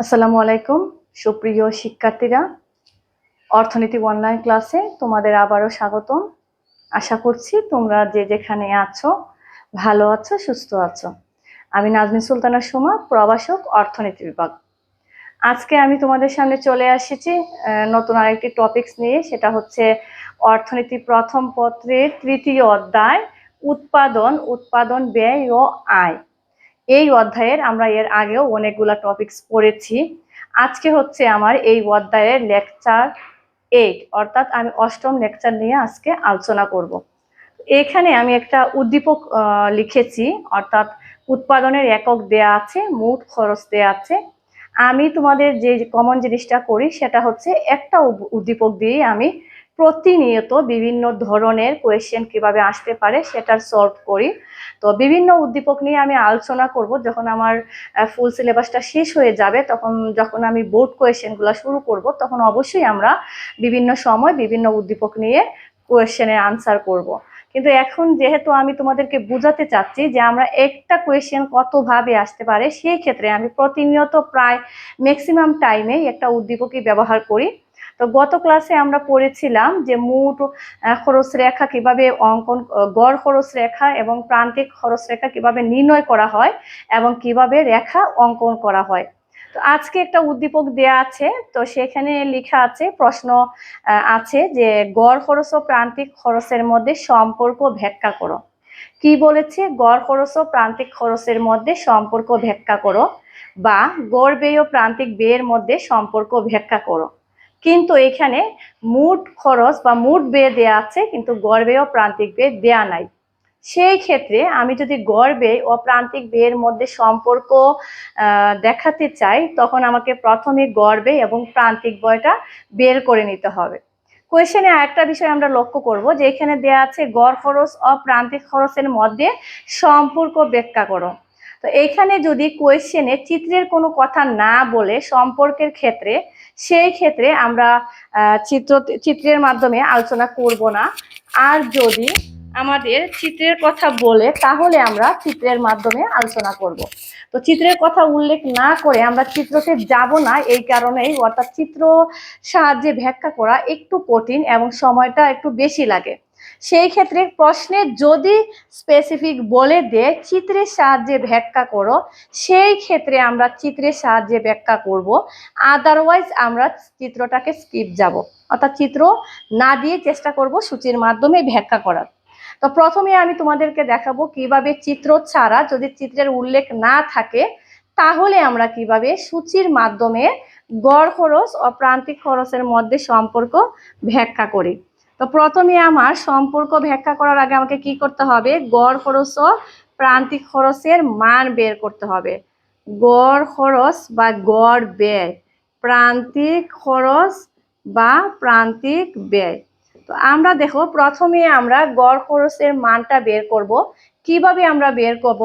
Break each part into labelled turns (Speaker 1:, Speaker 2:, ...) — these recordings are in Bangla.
Speaker 1: আসসালামু আলাইকুম সুপ্রিয় শিক্ষার্থীরা। অর্থনীতি অনলাইন ক্লাসে তোমাদের আবারও স্বাগতম। আশা করছি তোমরা যে যেখানে আছো ভালো আছো সুস্থ আছো। আমি নাজমি সুলতানা সুমা প্রবাসক অর্থনীতি বিভাগ। আজকে আমি তোমাদের সামনে চলে আহ, নতুন আরেকটি টপিকস নিয়ে সেটা হচ্ছে অর্থনীতি প্রথম পত্রের তৃতীয় অধ্যায় উৎপাদন উৎপাদন ব্যয় ও আয়। এই অধ্যায়ের আমরা এর আগেও অনেকগুলা টপিকস পড়েছি। আজকে হচ্ছে আমার এই অধ্যায়ের লেকচার এইট অর্থাৎ আমি অষ্টম লেকচার নিয়ে আজকে আলোচনা করব। এখানে আমি একটা উদ্দীপক লিখেছি, অর্থাৎ উৎপাদনের একক দেয়া আছে, মোট খরচ দেয়া আছে। আমি তোমাদের যে কমন জিনিসটা করি, সেটা হচ্ছে একটা উদ্দীপক দিয়ে আমি প্রতিনিয়ত বিভিন্ন ধরনের কোয়েশ্চেন কীভাবে আসতে পারে সেটার সলভ করি। তো বিভিন্ন উদ্দীপক নিয়ে আমি আলোচনা করব। যখন আমার ফুল সিলেবাসটা শেষ হয়ে যাবে, তখন যখন আমি বোর্ড কোয়েশ্চেনগুলো শুরু করব, তখন অবশ্যই আমরা বিভিন্ন সময় বিভিন্ন উদ্দীপক নিয়ে কোয়েশ্চেনের আনসার করব। কিন্তু এখন যেহেতু আমি তোমাদেরকে বোঝাতে চাচ্ছি যে আমরা একটা কোয়েশ্চেন কতভাবে আসতে পারে, সেই ক্ষেত্রে আমি প্রতিনিয়ত প্রায় ম্যাক্সিমাম টাইমে একটা উদ্দীপকই ব্যবহার করি। তো গত ক্লাসে আমরা পড়েছিলাম যে আহ, খরচ রেখা কীভাবে অঙ্কন গড় খরচ রেখা এবং প্রান্তিক খরচ রেখা কীভাবে নির্ণয় করা হয় এবং কীভাবে রেখা অঙ্কন করা হয়। তো আজকে একটা উদ্দীপক দেয়া আছে তো সেখানে লেখা আছে প্রশ্ন আছে যে গড় খরচ ও প্রান্তিক খরচের মধ্যে সম্পর্ক ব্যাখ্যা করো। কি বলেছে? গড় খরচ ও প্রান্তিক খরচের মধ্যে সম্পর্ক ব্যাখ্যা করো বা গড় ব্যয় ও প্রান্তিক ব্যয়ের মধ্যে সম্পর্ক ব্যাখ্যা করো। কিন্তু এখানে মোট খরচ বা মোট ব্যয় দেয়া আছে, কিন্তু ব্যয় ও প্রান্তিক ব্যয় দেয়া নাই। সেই ক্ষেত্রে আমি যদি ব্যয় ও প্রান্তিক ব্যয়ের মধ্যে সম্পর্ক দেখাতে চাই, তখন আমাকে প্রথমে ব্যয় এবং প্রান্তিক ব্যয়টা বের করে নিতে হবে। কোয়েশনে আরেকটা বিষয় আমরা লক্ষ্য করব যে এখানে দেয়া আছে গড় খরচ ও প্রান্তিক খরচের মধ্যে সম্পর্ক ব্যাখ্যা করো। তো এইখানে যদি কোয়েশ্চেনে চিত্রের কোনো কথা না বলে সম্পর্কের ক্ষেত্রে, সেই ক্ষেত্রে আমরা চিত্র, চিত্রের মাধ্যমে আলোচনা করব না। আর যদি আমাদের চিত্রের কথা বলে, তাহলে আমরা চিত্রের মাধ্যমে আলোচনা করব। তো চিত্রের কথা উল্লেখ না করে আমরা চিত্রতে যাব না, এই কারণেই অর্থাৎ চিত্র সাহায্যে ব্যাখ্যা করা একটু কঠিন এবং সময়টা একটু বেশি লাগে। সেই ক্ষেত্রে প্রশ্নে যদি স্পেসিফিক বলে দেয় চিত্রের সাহায্যে ব্যাখ্যা করো, সেই ক্ষেত্রে আমরা চিত্রের সাহায্যে ব্যাখ্যা করব। আদারওয়াইজ আমরা চিত্রটাকে স্কিপ যাব। অর্থাৎ চিত্র না দিয়ে চেষ্টা করব সূচির মাধ্যমে ব্যাখ্যা করার। তো প্রথমে আমি তোমাদেরকে দেখাবো কীভাবে চিত্র ছাড়া যদি চিত্রের উল্লেখ না থাকে, তাহলে আমরা কীভাবে সূচির মাধ্যমে গড় খরচ ও প্রান্তিক খরচের মধ্যে সম্পর্ক ব্যাখ্যা করি। তো প্রথমে আমার সম্পর্ক ব্যাখ্যা করার আগে আমাকে কি করতে হবে? গড় খরচ ও প্রান্তিক খরচের মান বের করতে হবে। গড় খরচ বা গড় ব্যয়। প্রান্তিক খরচ বা প্রান্তিক ব্যয়। তো আমরা দেখো, প্রথমে আমরা গড় খরচের মানটা বের করব। কীভাবে আমরা বের করব?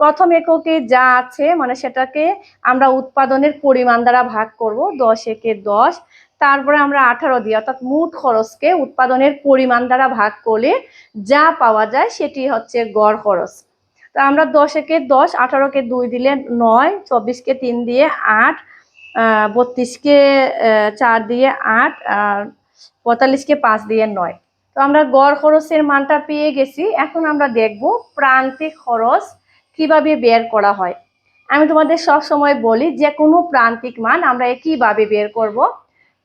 Speaker 1: প্রথম এককে যা আছে মানে সেটাকে আমরা উৎপাদনের পরিমাণ দ্বারা ভাগ করব। দশ একে দশ। তারপরে আমরা আঠারো দিই, অর্থাৎ মোট খরচকে উৎপাদনের পরিমাণ দ্বারা ভাগ করলে যা পাওয়া যায় সেটি হচ্ছে গড় খরচ। তো আমরা দশ একে দশ, আঠারোকে দুই দিলে নয়, চব্বিশকে তিন দিয়ে আট বত্রিশকে চার দিয়ে আট, আর পঁয়তাল্লিশকে পাঁচ দিয়ে নয়। তো আমরা গড় খরচের মানটা পেয়ে গেছি। এখন আমরা দেখব প্রান্তিক খরচ কীভাবে বের করা হয়। আমি তোমাদের সব সময় বলি, যে কোনো প্রান্তিক মান আমরা একইভাবে বের করব।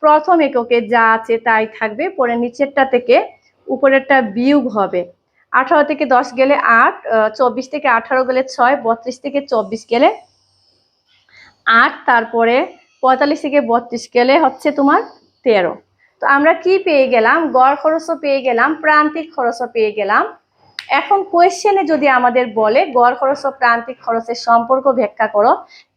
Speaker 1: প্রথম এককে যা আছে তাই থাকবে, পরে নিচেরটা থেকে উপরেরটা বিয়োগ হবে। আঠারো থেকে দশ গেলে আট চব্বিশ থেকে আঠারো গেলে ছয়, বত্রিশ থেকে চব্বিশ গেলে আট, তারপরে পঁয়তাল্লিশ থেকে বত্রিশ গেলে হচ্ছে তোমার তেরো। তো আমরা কি পেয়ে গেলাম? গড় খরচও পেয়ে গেলাম, প্রান্তিক খরচও পেয়ে গেলাম। এখন কোয়েশ্চেনে যদি আমাদের বলে, গড় খরচ ও প্রান্তিক খরচের সম্পর্ক ব্যাখ্যা করো,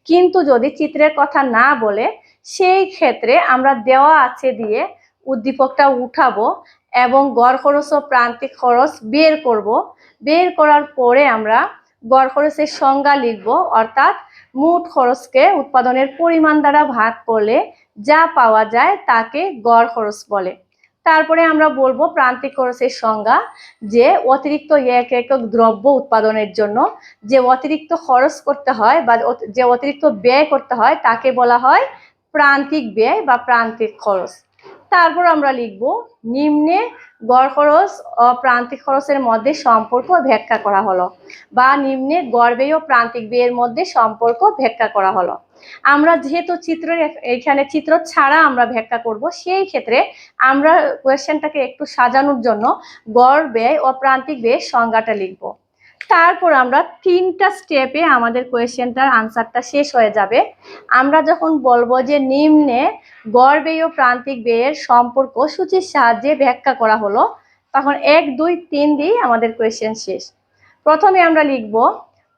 Speaker 1: কিন্তু যদি চিত্রের কথা না বলে, সেই ক্ষেত্রে আমরা দেওয়া আছে দিয়ে উদ্দীপকটা উঠাবো এবং গড় খরচ ও প্রান্তিক খরচ বের করব। বের করার পরে আমরা গড় খরচের সংজ্ঞা লিখব, অর্থাৎ মোট খরচকে উৎপাদনের পরিমাণ দ্বারা ভাগ করলে যা পাওয়া যায় তাকে গড় খরচ বলে। তারপরে আমরা বলব প্রান্তিক খরচের সংজ্ঞা যে অতিরিক্ত এক একক দ্রব্য উৎপাদনের জন্য যে অতিরিক্ত খরচ করতে হয় বা যে অতিরিক্ত ব্যয় করতে হয় তাকে বলা হয় প্রান্তিক ব্যয় বা প্রান্তিক খরচ। তারপর আমরা লিখব, নিম্নে গড় খরচ ও প্রান্তিক খরচের মধ্যে সম্পর্ক ব্যাখ্যা করা হলো বা নিম্নে গড় ব্যয় ও প্রান্তিক ব্যয়ের মধ্যে সম্পর্ক ব্যাখ্যা করা হলো। আমরা যেহেতু চিত্রের এখ- এখানে চিত্র ছাড়া আমরা ব্যাখ্যা করব, সেই ক্ষেত্রে আমরা কোয়েশ্চেনটাকে একটু সাজানোর জন্য গড় ব্যয় ও প্রান্তিক ব্যয়ের সংজ্ঞাটা লিখব। তারপর আমরা তিনটা স্টেপে আমাদের কোয়েশ্চেনটার আনসারটা শেষ হয়ে যাবে। আমরা যখন বলব যে নিম্নে ব্যয় ও প্রান্তিক ব্যয়ের সম্পর্ক সূচির সাহায্যে ব্যাখ্যা করা হলো, তখন এক, দুই, তিন দিয়ে আমাদের কোয়েশ্চেন শেষ। প্রথমে আমরা লিখব,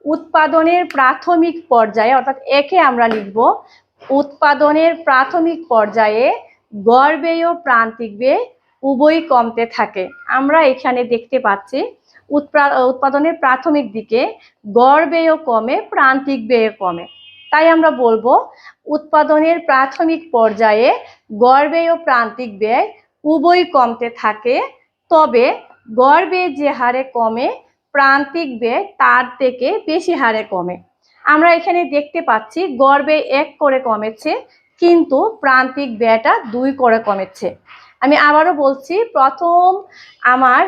Speaker 1: উৎপাদনের প্রাথমিক পর্যায়ে, অর্থাৎ একে আমরা লিখব, উৎপাদনের প্রাথমিক পর্যায়ে ব্যয় ও প্রান্তিক ব্যয় উভয়ই কমতে থাকে। আমরা এখানে দেখতে পাচ্ছি উৎপাদনের প্রাথমিক দিকে গড় ব্যয়ও কমে, প্রান্তিক ব্যয় কমে। তাই আমরা বলব, উৎপাদনের প্রাথমিক পর্যায়ে গড় ব্যয় ও প্রান্তিক ব্যয় উভয় কমতে থাকে, তবে গড় ব্যয় যে হারে কমে, প্রান্তিক ব্যয় তার থেকে বেশি হারে কমে। আমরা এখানে দেখতে পাচ্ছি, গড় ব্যয় এক করে কমেছে, কিন্তু প্রান্তিক ব্যয়টা দুই করে কমেছে। আমি আবারও বলছি, প্রথম আমার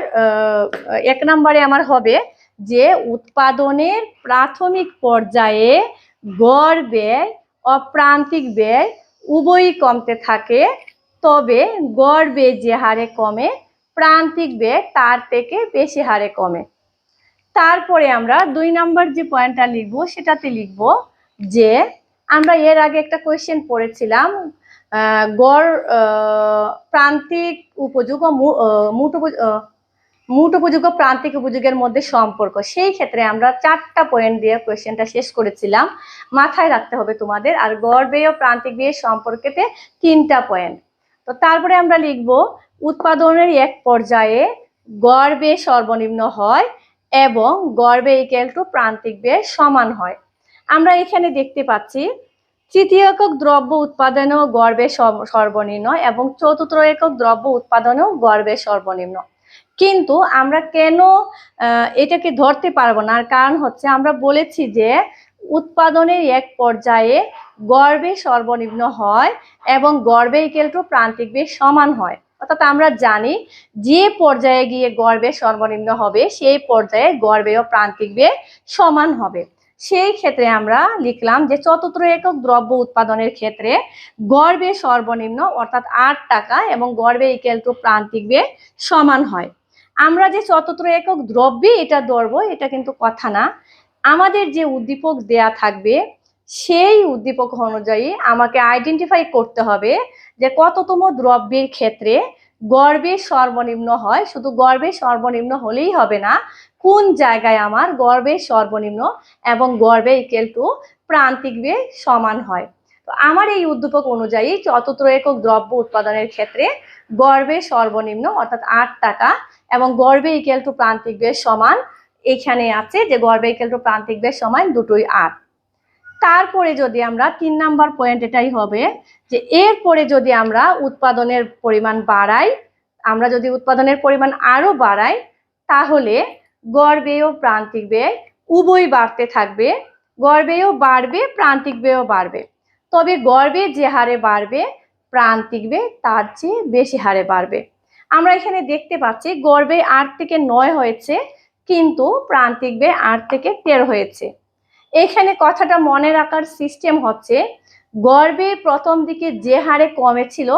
Speaker 1: এক নম্বরে আমার হবে যে উৎপাদনের প্রাথমিক পর্যায়ে গড় ব্যয় ও প্রান্তিক ব্যয় উভয়ই কমতে থাকে। তবে গড় ব্যয় যে হারে কমে, প্রান্তিক ব্যয় তার থেকে বেশি হারে কমে। তারপরে আমরা দুই নম্বর যে পয়েন্টটা লিখব, সেটাতে লিখব যে আমরা এর আগে একটা কোয়েশ্চেন পড়েছিলাম গড় প্রান্তিক উপযোগ ও মু- মুট উপযোগ প্রান্তিক উপযোগের মধ্যে সম্পর্ক। সেই ক্ষেত্রে আমরা চারটা পয়েন্ট দিয়ে কোয়েশ্চেনটা শেষ করেছিলাম। মাথায় রাখতে হবে তোমাদের। আর গড় ব্যয় ও প্রান্তিক ব্যয়ের সম্পর্কেতে তিনটা পয়েন্ট তো তারপরে আমরা লিখব, উৎপাদনের এক পর্যায়ে গড় ব্যয় সর্বনিম্ন হয় এবং গড় ব্যয় ইকুয়াল টু প্রান্তিক ব্যয় সমান হয়। আমরা এখানে দেখতে পাচ্ছি তৃতীয় একক দ্রব্য উৎপাদনেও গর্বে সর্বনিম্ন এবং চতুর্থ একক দ্রব্য উৎপাদনেও গর্বে সর্বনিম্ন। কিন্তু আমরা কেন এটাকে ধরতে পারব না? কারণ হচ্ছে আমরা বলেছি যে উৎপাদনের এক পর্যায়ে গর্বে সর্বনিম্ন হয় এবং গর্বে ইকেল টু প্রান্তিক বেশ সমান হয়। অর্থাৎ আমরা জানি যে পর্যায়ে গিয়ে গর্বে সর্বনিম্ন হবে, সেই পর্যায়ে গর্বে ও প্রান্তিক বেশ সমান হবে। সেই ক্ষেত্রে আমরা লিখলাম যে চতুর্থ একক দ্রব্য উৎপাদনের ক্ষেত্রে গড়বে সর্বনিম্ন অর্থাৎ আট টাকা এবং গর্বে ইকেল টু প্রান্তিক বে সমান হয়। আমরা যে চতুর্থ একক দ্রব্যে এটা ধরবো, এটা কিন্তু কথা না। আমাদের যে উদ্দীপক দেয়া থাকবে, সেই উদ্দীপক অনুযায়ী আমাকে আইডেন্টিফাই করতে হবে যে কততম দ্রব্যের ক্ষেত্রে গর্বে সর্বনিম্ন হয়। শুধু গর্বে সর্বনিম্ন হলেই হবে না কোন জায়গায় আমার গর্বে সর্বনিম্ন এবং গর্বে ইকেল টু প্রান্তিক বে সমান হয়? তো আমার এই উদ্দীপক অনুযায়ী চতুর্থ একক দ্রব্য উৎপাদনের ক্ষেত্রে গর্বে সর্বনিম্ন অর্থাৎ আট টাকা এবং গর্বে ইকেল টু প্রান্তিক বেশ সমান এখানে আছে যে গর্বে ইকেল টু প্রান্তিক বেশ সমান দুটোই আট। তারপরে যদি আমরা তিন নাম্বার পয়েন্ট এটাই হবে যে এরপরে যদি আমরা উৎপাদনের পরিমাণ বাড়াই, আমরা যদি উৎপাদনের পরিমাণ আরও বাড়াই, তাহলে ব্যয় ও প্রান্তিক ব্যয় উভয় বাড়তে থাকবে। গড় ব্যয়ও বাড়বে, প্রান্তিক ব্যয়ও বাড়বে। তবে ব্যয় যে হারে বাড়বে, প্রান্তিক ব্যয় তার চেয়ে বেশি হারে বাড়বে। আমরা এখানে দেখতে পাচ্ছি ব্যয় আট থেকে নয় হয়েছে, কিন্তু প্রান্তিক ব্যয় আট থেকে তেরো হয়েছে। এখানে কথাটা মনে রাখার সিস্টেম হচ্ছে, গর্বে প্রথম দিকে যে হারে কমেছিল,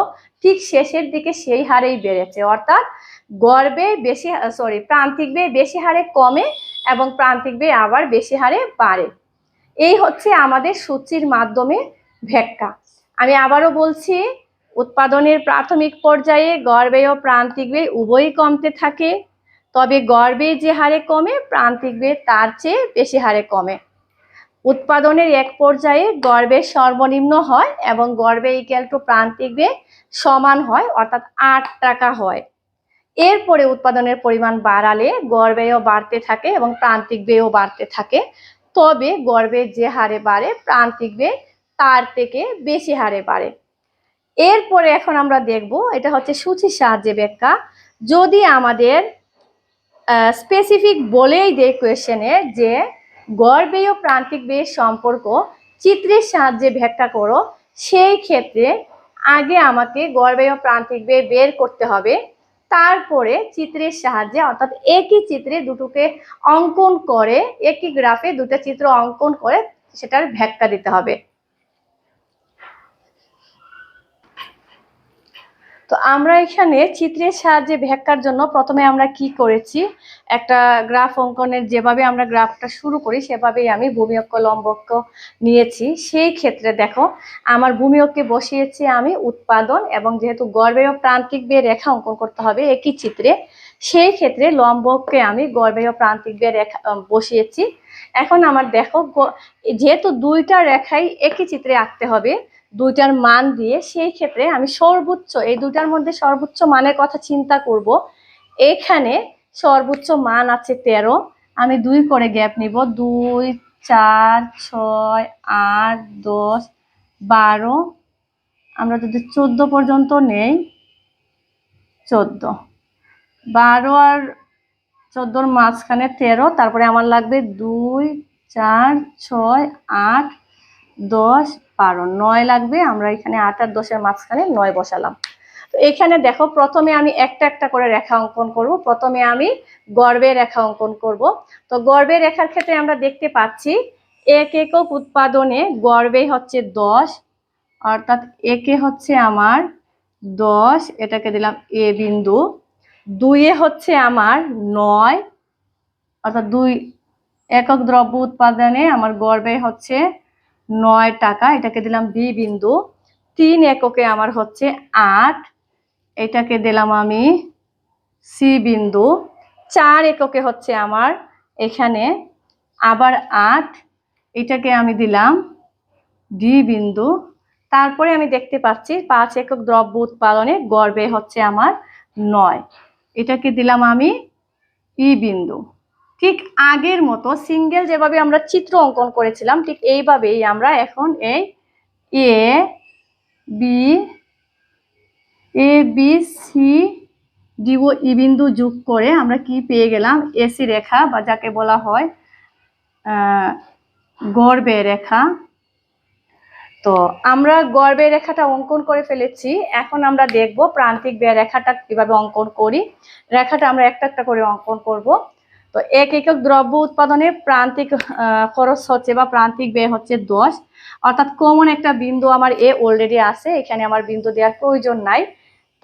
Speaker 1: ঠিক শেষের দিকে সেই হারেই বেড়েছে। অর্থাৎ গর্বে বেশি সরি প্রান্তিক ব্যয় বেশি হারে কমে এবং প্রান্তিক ব্যয় আবার বেশি হারে বাড়ে। এই হচ্ছে আমাদের সূচির মাধ্যমে ব্যাখ্যা। আমি আবারও বলছি, উৎপাদনের প্রাথমিক পর্যায়ে ব্যয় ও প্রান্তিক ব্যয় উভয়ই কমতে থাকে, তবে ব্যয় যে হারে কমে, প্রান্তিক ব্যয় তার চেয়ে বেশি হারে কমে। উৎপাদনের এক পর্যায়ে ব্যয় সর্বনিম্ন হয় এবং গর্বে ইকুয়াল টু প্রান্তিক ব্যয় সমান হয়, অর্থাৎ আট টাকা হয়। এরপরে উৎপাদনের পরিমাণ বাড়ালে গড় ব্যয়ও বাড়তে থাকে এবং প্রান্তিক ব্যয়ও বাড়তে থাকে। তবে ব্যয় যে হারে বাড়ে, প্রান্তিক ব্যয় তার থেকে বেশি হারে বাড়ে। এরপরে এখন আমরা দেখব, এটা হচ্ছে সূচির সাহায্যে ব্যাখ্যা। যদি আমাদের স্পেসিফিক বলেই দেয় কোয়েশনে যে গড় ব্যয় ও প্রান্তিক ব্যয়ের সম্পর্ক চিত্রের সাহায্যে ব্যাখ্যা করো, সেই ক্ষেত্রে আগে আমাকে গড় ব্যয় ও প্রান্তিক ব্যয় বের করতে হবে। তারপরে চিত্রের সাহায্যে, অর্থাৎ একই চিত্রে দুটোকে অঙ্কন করে, একই গ্রাফে দুটো চিত্র অঙ্কন করে সেটার ব্যাখ্যা দিতে হবে। তো আমরা এখানে চিত্রের সাহায্যে ব্যাখ্যার জন্য প্রথমে আমরা কি করেছি? একটা গ্রাফ অঙ্কনের যেভাবে আমরা গ্রাফটা শুরু করি, সেভাবেই আমি ভূমিয়ক্ষ লম্বক্ষ নিয়েছি। সেই ক্ষেত্রে দেখো, আমার ভূমিয়ক্ষে বসিয়েছি আমি উৎপাদন এবং যেহেতু গড়বেয় প্রান্তিক বেয়ে রেখা অঙ্কন করতে হবে একই চিত্রে, সেই ক্ষেত্রে লম্বককে আমি গড়বেয় প্রান্তিক বেয়ে রেখা বসিয়েছি। এখন আমার দেখো যেহেতু দুইটা রেখাই একই চিত্রে আঁকতে হবে দুইটার মান দিয়ে সেই ক্ষেত্রে আমি সর্বোচ্চ, এই দুইটার মধ্যে সর্বোচ্চ মানের কথা চিন্তা করব। এখানে সর্বোচ্চ মান আছে তেরো। আমি দুই করে গ্যাপ নিব। দুই, চার, ছয়, আট, দশ, বারো। আমরা যদি চোদ্দ পর্যন্ত নেই, চোদ্দ। বারো আর চোদ্দোর মাঝখানে তেরো, তারপরে আমার লাগবে দুই, চার, ছয়, আট, দশ বারো নয় লাগবে, আমরা এখানে আট আর দশের মাঝখানে নয় বসালাম। তো এখানে দেখো, প্রথমে আমি একটা একটা করে রেখা অঙ্কন করব। প্রথমে আমি গর্বে রেখা অঙ্কন করব। তো গর্বে রেখার ক্ষেত্রে আমরা দেখতে পাচ্ছি, এক একক উৎপাদনে গর্বে হচ্ছে দশ, অর্থাৎ একে হচ্ছে আমার দশ, এটাকে দিলাম এ বিন্দু। দুইয়ে হচ্ছে আমার নয়, অর্থাৎ দুই একক দ্রব্য উৎপাদনে আমার গর্বে হচ্ছে নয় টাকা, এটাকে দিলাম বি বিন্দু। তিন এককে আমার হচ্ছে আট, এটাকে দিলাম আমি সি বিন্দু। চার এককে হচ্ছে আমার এখানে আবার আট, এটাকে আমি দিলাম ডি বিন্দু। তারপরে আমি দেখতে পাচ্ছি পাঁচ একক দ্রব্য উৎপাদনে গর্বে হচ্ছে আমার নয়, এটাকে দিলাম আমি ই বিন্দু। ঠিক আগের মতো সিঙ্গেল যেভাবে আমরা চিত্র অঙ্কন করেছিলাম, ঠিক এইভাবেই আমরা এখন এই A, B A, B, C, D, O, E বিন্দু যোগ করে আমরা কি পেয়ে গেলাম? এসি রেখা বা যাকে বলা হয় গড়বে রেখা। তো আমরা গড়বে রেখাটা অঙ্কন করে ফেলেছি। এখন আমরা দেখব প্রান্তিক ব্যয় রেখাটা কীভাবে অঙ্কন করি। রেখাটা আমরা একটা একটা করে অঙ্কন করব। তো এক একক দ্রব্য উৎপাদনে প্রান্তিক খরচ হচ্ছে বা প্রান্তিক ব্যয় হচ্ছে দশ। অর্থাৎ কমন একটা বিন্দু আমার এ অলরেডি আছে, এখানে আমার বিন্দু দেওয়ার প্রয়োজন নাই।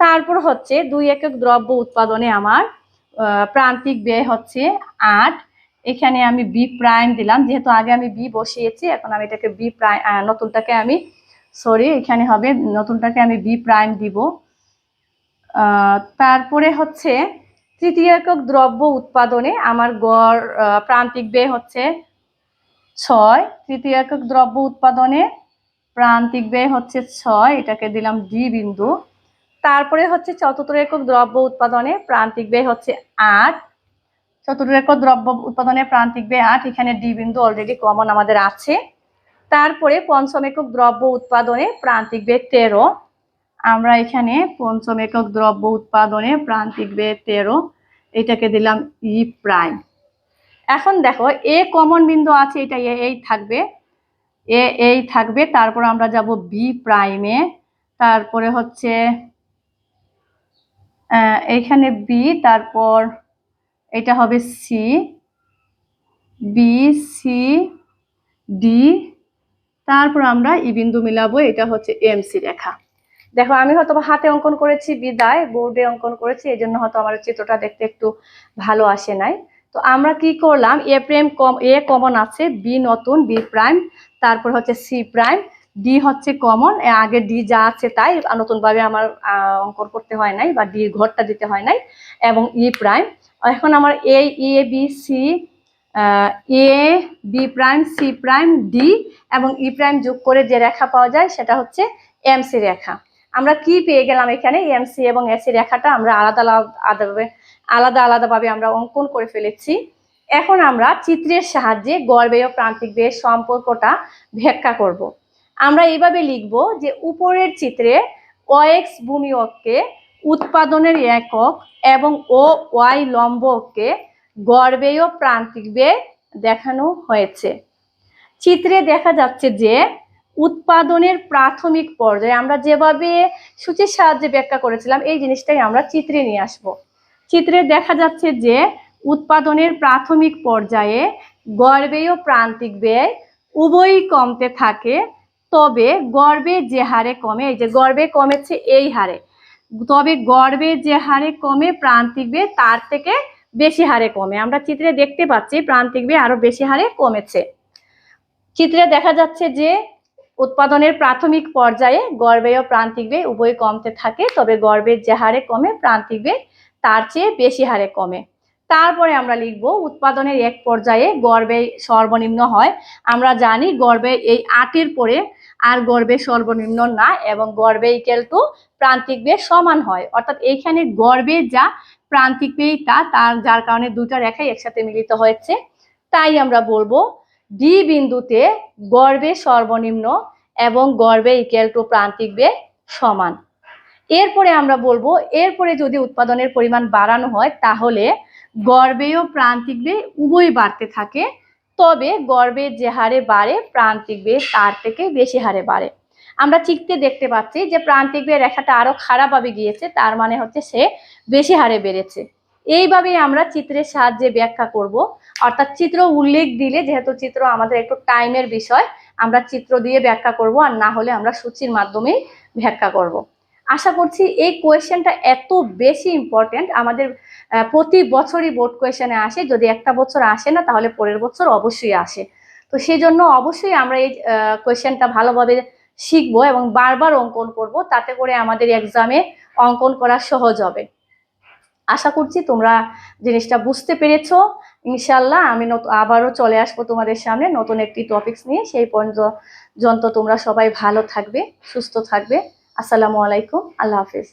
Speaker 1: তারপর হচ্ছে দুই একক দ্রব্য উৎপাদনে আমার প্রান্তিক ব্যয় হচ্ছে আট। এখানে আমি বি প্রাইম দিলাম, যেহেতু আগে আমি বি বসিয়েছি, এখন আমি এটাকে বি প্রাইম নতুনটাকে আমি সরি এখানে হবে, নতুনটাকে আমি বি প্রাইম দিব। তারপরে হচ্ছে তৃতীয় একক দ্রব্য উৎপাদনে আমার গড় প্রান্তিক ব্যয় হচ্ছে ছয়। তৃতীয় একক দ্রব্য উৎপাদনে প্রান্তিক ব্যয় হচ্ছে ছয়, এটাকে দিলাম ডি বিন্দু। তারপরে হচ্ছে চতুর্থ একক দ্রব্য উৎপাদনে প্রান্তিক ব্যয় হচ্ছে আট। চতুর্থ একক দ্রব্য উৎপাদনে প্রান্তিক ব্যয় আট, এখানে ডি বিন্দু অলরেডি কমন আমাদের আছে। তারপরে পঞ্চম একক দ্রব্য উৎপাদনে প্রান্তিক ব্যয় তেরো। আমরা এখানে পঞ্চম একক দ্রব্য উৎপাদনে প্রান্তিক ব্যয় তেরো, এটাকে দিলাম ই প্রাইম। এখন দেখো, এ কমন বিন্দু আছে, এটা এ, এই থাকবে। এ, এই থাকবে, তারপর আমরা যাব বি প্রাইমে তারপরে হচ্ছে এইখানে বি তারপর এটা হবে সি বি সি ডি তারপর আমরা ই বিন্দু মিলাবো, এটা হচ্ছে এমসি রেখা। দেখো, আমি হয়তো হাতে অঙ্কন করেছি বিদায়, বোর্ডে অঙ্কন করেছি এই জন্য হয়তো আমার চিত্রটা দেখতে একটু ভালো আসে নাই। তো আমরা কি করলাম? এ প্রাইম কম, এ কমন আছে, বি নতুন, বি প্রাইম, তারপর হচ্ছে সি প্রাইম, ডি হচ্ছে কমন আগে ডি যা আছে তাই নতুনভাবে আমার অঙ্কন করতে হয় নাই, বা ডি ঘরটা দিতে হয় নাই, এবং ই প্রাইম। এখন আমার A A, B, C A, B prime, C prime, D, এবং ই প্রাইম যোগ করে যে রেখা পাওয়া যায়, সেটা হচ্ছে এমসি রেখা। আমরা কি পেয়ে গেলাম এখানে? এমসি এবং এসি রেখাটা আমরা আলাদা আলাদাভাবে আলাদা আলাদাভাবে আমরা অঙ্কন করে ফেলেছি। এখন আমরা চিত্রের সাহায্যে ও প্রান্তিক ব্যয়ের সম্পর্কটা ব্যাখ্যা করব। আমরা এইভাবে লিখব যে উপরের চিত্রে ওএক্স ভূমি অক্ষে উৎপাদনের একক এবং ও ওয়াই লম্ব অক্ষে গড়বেয় প্রান্তিক ব্যয় দেখানো হয়েছে। চিত্রে দেখা যাচ্ছে যে উৎপাদনের প্রাথমিক পর্যায়ে আমরা যেভাবে সূচির সাহায্যে ব্যাখ্যা করেছিলাম, এই জিনিসটাই আমরা চিত্রে নিয়ে আসব। চিত্রে দেখা যাচ্ছে যে উৎপাদনের প্রাথমিক পর্যায়ে গর্বে ও প্রান্তিক ব্যয় উভয়ই কমতে থাকে, তবে গর্বে যে হারে কমে, এই যে গর্বে কমেছে এই হারে। তবে গর্বে যে হারে কমে প্রান্তিক ব্যয়, তার থেকে বেশি হারে কমে। আমরা চিত্রে দেখতে পাচ্ছি প্রান্তিক ব্যয় আরও বেশি হারে কমেছে। চিত্রে দেখা যাচ্ছে যে উৎপাদনের প্রাথমিক পর্যায়ে গর্বে ও প্রান্তিক ব্যয় উভয় কমতে থাকে, তবে গর্বের যে হারে কমে, প্রান্তিক ব্যয় তার চেয়ে বেশি হারে কমে। তারপরে আমরা লিখব উৎপাদনের এক পর্যায়ে গর্বে সর্বনিম্ন হয়। আমরা জানি গর্বে এই আটের পরে আর গর্বে সর্বনিম্ন না, এবং গর্বে ইকেল টু প্রান্তিক ব্যয় সমান হয়। অর্থাৎ এইখানে গর্বে যা প্রান্তিক ব্যয় তা, তার, যার কারণে দুটা রেখাই একসাথে মিলিত হয়েছে। তাই আমরা বলব ডি বিন্দুতে গর্বে সর্বনিম্ন এবং গর্বে ইকুয়াল টু প্রান্তিক ব্যয় সমান। এরপরে আমরা বলব, এরপরে যদি উৎপাদনের পরিমাণ বাড়ানো হয়, তাহলে গর্বে ও প্রান্তিক ব্যয় উভয় বাড়তে থাকে, তবে গর্বে যে হারে বাড়ে, প্রান্তিক ব্যয় তার থেকে বেশি হারে বাড়ে। আমরা চিত্তে দেখতে পাচ্ছি যে প্রান্তিক ব্যয় রেখাটা আরও খারাপভাবে গিয়েছে, তার মানে হচ্ছে সে বেশি হারে বেড়েছে। এইভাবেই আমরা চিত্রের সাহায্যে ব্যাখ্যা করব। অর্থাৎ চিত্র উল্লেখ দিলে, যেহেতু চিত্র আমাদের একটু টাইমের বিষয়, আমরা চিত্র দিয়ে ব্যাখ্যা করব আর না হলে আমরা সূচির মাধ্যমেই ব্যাখ্যা করব। আশা করছি এই কোয়েশ্চেনটা এত বেশি ইম্পর্টেন্ট আমাদের প্রতি বছরই বোর্ড কোয়েশ্চেনে আসে। যদি একটা বছর আসে না, তাহলে পরের বছর অবশ্যই আসে। তো সেই জন্য অবশ্যই আমরা এই কোয়েশ্চেনটা ভালোভাবে শিখব এবং বারবার অঙ্কন করব, তাতে করে আমাদের এক্সামে অঙ্কন করা সহজ হবে। আশা করছি তোমরা জিনিসটা বুঝতে পেরেছ। ইনশাল্লাহ আমি আবারও চলে আসব তোমাদের সামনে নতুন একটি টপিকস নিয়ে। সেই পর্যন্ত তোমরা সবাই ভালো থাকবে, সুস্থ থাকবে। আসসালামু আলাইকুম। আল্লাহ হাফিজ।